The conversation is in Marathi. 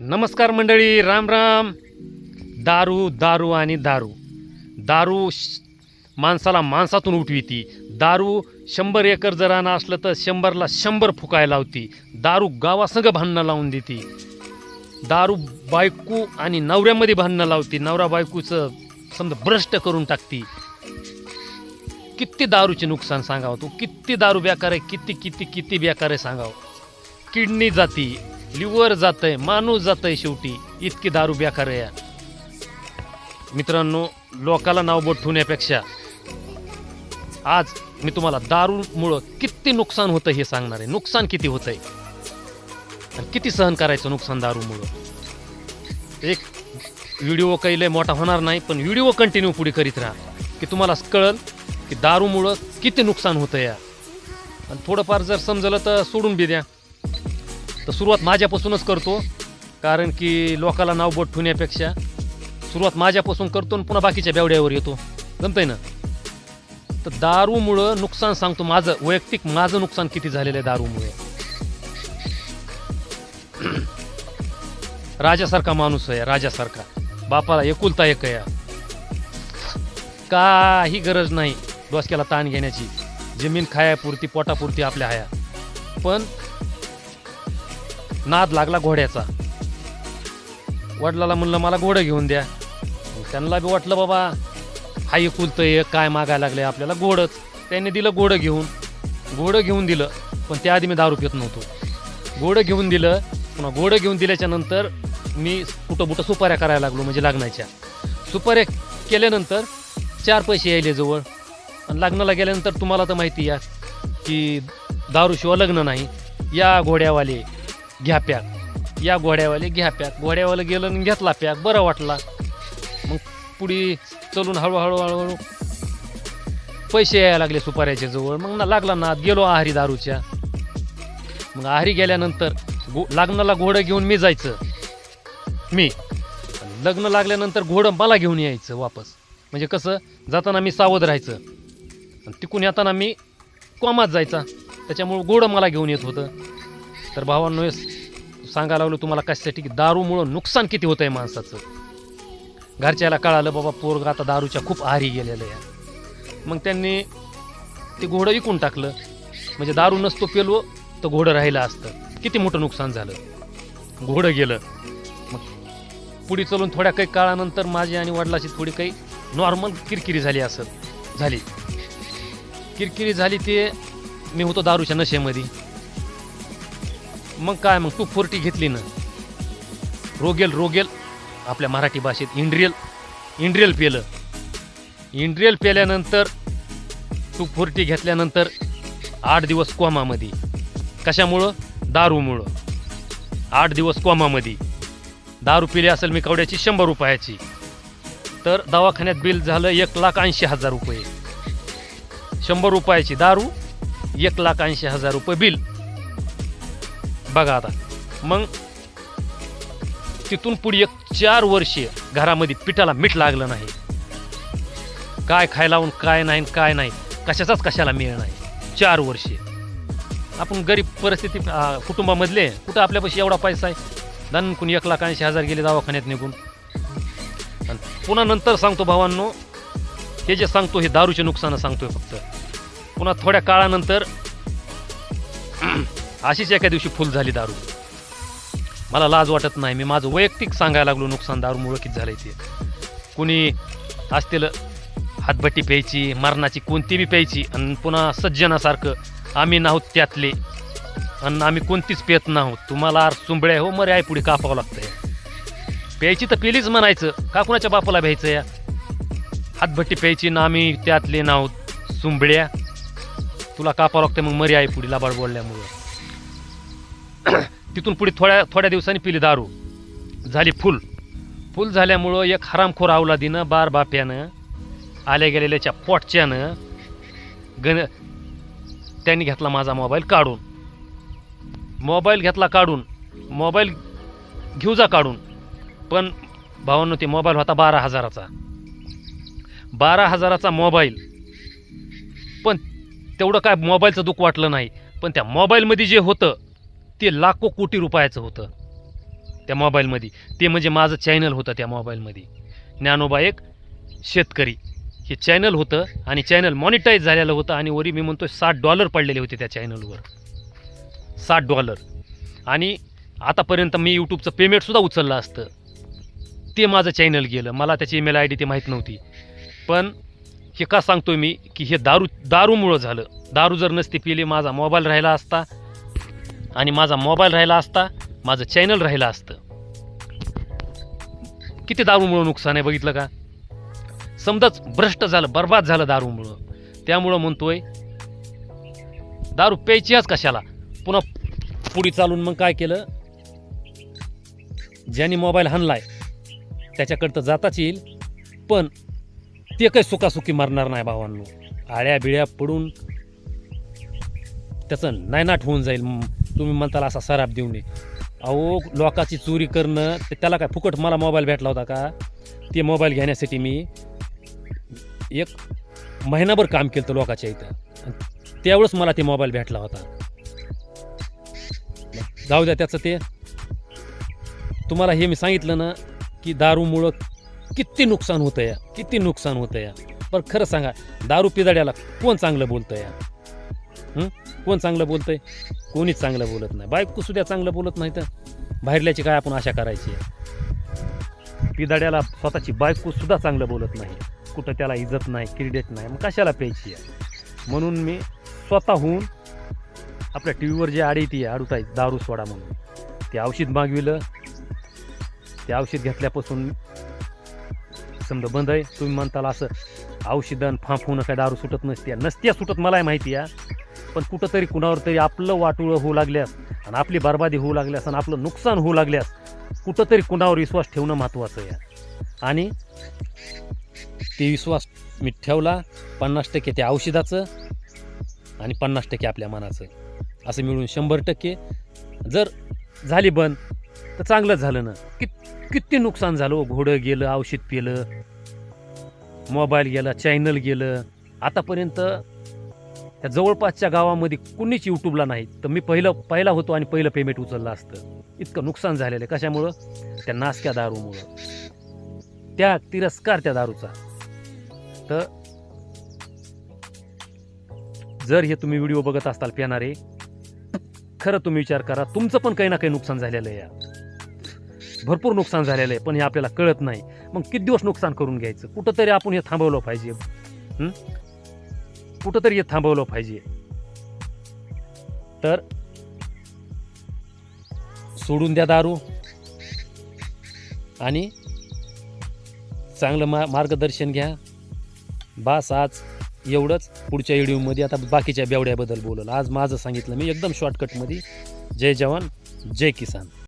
नमस्कार मंडळी राम राम. दारू दारू आणि दारू. दारू श- माणसाला माणसातून उठविती. दारू शंभर एकर जर असलं तर शंभरला शंभर फुकायला लावती. दारू गावासंग भांडणं लावून देते. दारू बायको आणि नवऱ्यामध्ये भांडणं लावती. नवरा बायकोचं समजा भ्रष्ट करून टाकती. किती दारूचे नुकसान सांगावं तू. किती दारू बेकार आहे किती किती किती बेकार आहे सांगावं. किडनी जाती. लिव्हर जातंय माणूस जातंय शेवटी. इतकी दारू बेकार आहे या. मित्रांनो लोकाला नाव बोट ठेवण्यापेक्षा आज मी तुम्हाला दारूमुळं किती नुकसान होतं हे सांगणार आहे. नुकसान किती होतंय? आणि किती सहन करायचं नुकसान दारूमुळं? एक व्हिडिओ काही लय मोठा होणार नाही पण व्हिडिओ कंटिन्यू पुढे करीत राहा. की तुम्हाला कळल की दारूमुळं किती नुकसान होतं या. आणि थोडंफार जर समजलं तर सोडून बी द्या. तर सुरुवात माझ्यापासूनच करतो कारण की लोकाला नाव बोट ठेवण्यापेक्षा सुरुवात माझ्यापासून करतो आणि पुन्हा बाकीच्या बेवड्यावर येतो. जमतंय ना? तर दारूमुळं नुकसान सांगतो माझं. वैयक्तिक माझं नुकसान किती झालेलं आहे दारूमुळे. राजासारखा माणूस आहे राजासारखा. बापाला एकुलता एक आहे. काही गरज नाही डोसक्याला ताण घेण्याची. जमीन खायापुरती पोटापुरती आपल्या हाया. पण नाद लागला घोड्याचा. वडिलाला म्हणलं मला घोडं घेऊन द्या. त्यांना बी वाटलं बाबा हाय कुलतं एक काय मागायला लागले आपल्याला घोडंच. त्यांनी दिलं घोडं घेऊन. घोडं घेऊन दिलं पण त्याआधी मी दारू पित नव्हतो. घोडं घेऊन दिलं पुन्हा घोडं घेऊन दिल्याच्या नंतर मी कुठं बुटं सुपाऱ्या करायला लागलो म्हणजे लग्नाच्या. सुपाऱ्या केल्यानंतर चार पैसे यायले जवळ. आणि लग्नाला गेल्यानंतर तुम्हाला तर माहिती या की दारूशिवाय लग्न नाही. या घोड्यावाले घ्या पॅक. या घोड्यावाले घ्या पॅक. घोड्यावाले गेलं आणि घेतला पॅक. बरं वाटला. मग पुढे चलून हळूहळू हळूहळू पैसे यायला लागले सुपाऱ्याच्या जवळ. मग ना लागला ना गेलो आहारी दारूच्या. मग आहारी गेल्यानंतर गो लग्नाला घोडं घेऊन मी जायचं. मी. लग्न लागल्यानंतर घोडं मला घेऊन यायचं वापस. म्हणजे कसं जाताना मी सावध राहायचं. आणि तिकून येताना मी कोमात जायचा. त्याच्यामुळं घोडं मला घेऊन येत होतं. तर भावांनो हे सांगायला लागलो तुम्हाला कशासाठी की दारूमुळं नुकसान किती होतं आहे माणसाचं. घरच्याला कळालं बाबा पोरग आता दारूच्या खूप आहारी गेलेलं आहे. मग त्यांनी ते घोडं विकून टाकलं. म्हणजे दारू नसतो पेलो तर घोडं राहिलं असतं. किती मोठं नुकसान झालं. घोडं गेलं. मग पुढे चलून थोड्या काही काळानंतर माझी आणि वडिलाची थोडी काही नॉर्मल किरकिरी झाली असं झाली. किरकिरी झाली ते मी होतो दारूच्या नशेमध्ये. मग काय मग तू फोर्टी घेतली ना. रोगेल रोगेल. आपल्या मराठी भाषेत इंड्रियल इंड्रियल पेलं. इंड्रियल पेल्यानंतर तू फोर्टी घेतल्यानंतर आठ दिवस कोमामध्ये. कशामुळं? दारूमुळं. आठ दिवस कोमामध्ये. दारू पिली असेल मी कवड्याची शंभर रुपयाची. तर दवाखान्यात बिल झालं एक लाख ऐंशी हजार रुपये. शंभर रुपयाची दारू एक लाख ऐंशी हजार रुपये बिल. बघा आता. मग तिथून पुढे एक चार वर्षे घरामध्ये पिठाला मीठ लागलं नाही. काय खायला लावून काय नाही काय नाही कशाचाच कशाला मिळ नाही. चार वर्षे. आपण गरीब परिस्थिती कुटुंबामधले कुठं आपल्यापाशी एवढा पैसा आहे? दणकून एक लाख ऐंशी हजार गेले दवाखान्यात निघून. आणि पुन्हा नंतर सांगतो भावांनो हे जे सांगतो हे दारूचे नुकसान सांगतोय फक्त. पुन्हा थोड्या काळानंतर अशीच एका दिवशी फुल झाली दारू. मला लाज वाटत नाही. मी माझं वैयक्तिक सांगायला लागलो नुकसान दारूमुळं किती झालं ते कुणी असतील हातभट्टी प्यायची मरणाची कोणती बी प्यायची आणि पुन्हा सज्जनासारखं आम्ही नाहोत त्यातले आणि आम्ही कोणतीच पेत नाहोत. तुम्हाला आर सुंबळ्या हो मरे आई पुढे कापावं लागतंय. प्यायची तर पेलीच म्हणायचं. का कुणाच्या बापाला भ्यायचं या? हातभट्टी प्यायची ना आम्ही त्यातले नाहोत सुंबळ्या तुला कापावं लागतं मग मरी आई पुढे लाबाड बोलल्यामुळं. तिथून पुढे थोड्या थोड्या दिवसांनी पिली दारू. झाली फुल. फुल झाल्यामुळं एक हरामखोर अवलादीनं बार बाप्यानं आल्या गेलेल्याच्या पोटच्यानं गण त्यांनी घेतला माझा मोबाईल काढून. मोबाईल घेतला काढून. मोबाईल घेऊ जा काढून. पण भावांनो ते मोबाईल होता बारा हजाराचा. बारा हजाराचा मोबाईल. पण तेवढं काय मोबाईलचं दुःख वाटलं नाही. पण त्या मोबाईलमध्ये जे होतं ते लाखो कोटी रुपयाचं होतं. त्या मोबाईलमध्ये. ते म्हणजे माझं चॅनल होतं त्या मोबाईलमध्ये. ज्ञानोबा एक शेतकरी. हे चॅनल होतं आणि चॅनल मॉनिटाईज झालेलं होतं आणि वरी मी म्हणतो साठ डॉलर पडलेले होते त्या चॅनलवर साठ डॉलर आणि आतापर्यंत मी यूट्यूबचं पेमेंटसुद्धा उचललं असतं. ते माझं चॅनल गेलं. मला त्याची ईमेल आय डी ते माहीत नव्हती. पण हे का सांगतो मी? की हे दारू दारूमुळं झालं. दारू जर नसती पिली माझा मोबाईल राहिला असता. आणि माझा मोबाईल राहिला असता माझं चॅनल राहिलं असतं. किती दारूमुळं नुकसान आहे बघितलं का? समजाच भ्रष्ट झालं बर्बाद झालं दारूमुळं. त्यामुळं म्हणतोय दारू प्यायचीच कशाला? पुन्हा पुढे चालून मग काय केलं? ज्याने मोबाईल हाणलाय त्याच्याकडं तर जाताच येईल. पण ते काही सुखासुखी मारणार नाही भावांनो. आळ्या बिळ्या पडून त्याचं नायनाट होऊन जाईल. तुम्ही म्हणताला असा सराप देऊ नये अहो लोकाची चोरी करणं ते त्याला काय फुकट मला मोबाईल भेटला होता का? ते मोबाईल घेण्यासाठी मी एक महिनाभर काम केलं होतं लोकाच्या इथं. त्यावेळेस मला ते मोबाईल भेटला होता. जाऊ द्या त्याचं ते. तुम्हाला हे मी सांगितलं ना की दारूमुळं किती नुकसान होतं या किती नुकसान होतं या पण खरं सांगा दारू पिदाड्याला कोण चांगलं बोलतं या हं? कोण चांगलं बोलतंय? कोणीच चांगलं बोलत नाही. बायको सुद्धा चांगलं बोलत नाही तर बाहेरल्याची काय आपण आशा करायची? पिदाड्याला स्वतःची बायकोसुद्धा चांगलं बोलत नाही. कुठं त्याला इज्जत नाही क्रिडेट नाही मग कशाला प्यायची आहे? म्हणून मी स्वतःहून आपल्या टी व्हीवर जे आडी ती आडूत आहे दारू सोडा म्हणून ते औषध मागविलं. ते औषध घेतल्यापासून समजा बंद आहे. तुम्ही म्हणताल असं औषधं फांफ होणं काय दारू सुटत नसते. नसत्या सुटत मलाही माहिती आहे. पण कुठंतरी कुणावर तरी आपलं वाटुळं होऊ लागल्यास आणि आपली बरबादी होऊ लागल्यास आणि आपलं नुकसान होऊ लागल्यास कुठंतरी कुणावर विश्वास ठेवणं महत्त्वाचं आहे. आणि ते विश्वास मी ठेवला पन्नास टक्के त्या औषधाचं आणि पन्नास टक्के आपल्या मनाचं. असं मिळून शंभर टक्के. जर झाली बंद तर चांगलंच झालं ना. कित किती नुकसान झालं हो? घोडं गेलं औषध पिलं मोबाईल गेला चॅनल गेलं. आतापर्यंत त्या जवळपासच्या गावामध्ये कुणीच यूट्यूबला नाही. तर मी पहिलं पहिला होतो आणि पहिलं पेमेंट उचललं असतं. इतकं नुकसान झालेलं आहे. कशामुळं? त्या नासक्या दारूमुळं. त्या तिरस्कार त्या दारूचा. तर जर हे तुम्ही व्हिडिओ बघत असताल पिणारे खरं तुम्ही विचार करा तुमचं पण काही ना काही नुकसान झालेलं आहे या. भरपूर नुकसान झालेलं आहे पण हे आपल्याला कळत नाही. मग किती दिवस नुकसान करून घ्यायचं? कुठंतरी आपण हे थांबवलं पाहिजे. कुठंतरी हे थांबवलं पाहिजे. तर सोडून द्या दारू आणि चांगलं मा मार्गदर्शन घ्या. बास आज एवढंच पुढच्या व्हिडिओमध्ये. आता बाकीच्या बेवड्याबद्दल बोललं. आज माझं सांगितलं मी एकदम शॉर्टकटमध्ये जय जवान जय किसान.